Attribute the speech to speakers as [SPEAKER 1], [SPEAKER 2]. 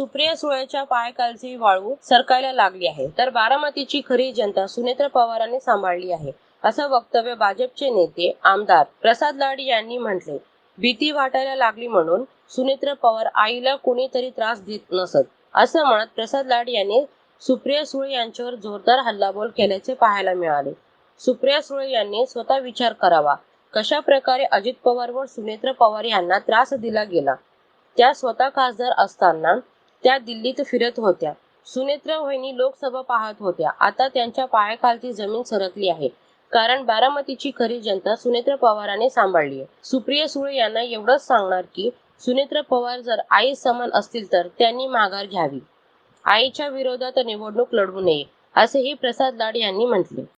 [SPEAKER 1] सुप्रिया सुळेच्या पायखालची वाळू सरकायला लागली आहे. तर बारामतीची खरी जनता सुनेत्र पवारांनी सांभाळली आहे असं वक्तव्य भाजपचे नेते आमदार प्रसाद लाड यांनी म्हटले. भीती वाटायला लागली म्हणून सुनेत्र पवार आईला कोणीतरी त्रास देत नसत असं म्हणत प्रसाद लाड यांनी सुप्रिया सुळे यांच्यावर जोरदार हल्लाबोल केल्याचे पाहायला मिळाले. सुप्रिया सुळे यांनी स्वतः विचार करावा कशा प्रकारे अजित पवार व सुनेत्र पवार यांना त्रास दिला गेला? त्या स्वतः खासदार असताना त्या दिल्लीत फिरत होत्या. सुनेत्र वहिनी लोकसभा पाहत होत्या. आता त्यांच्या पायाखालची जमीन सरकली आहे. कारण बारामतीची खरी जनता सुनेत्र पवारांनी सांभाळली आहे. सुप्रिया सुळे यांना एवढंच सांगणार की सुनेत्र पवार जर आई समान असतील तर त्यांनी माघार घ्यावी. आईच्या विरोधात निवडणूक लढवू नये असेही प्रसाद लाड यांनी म्हटले.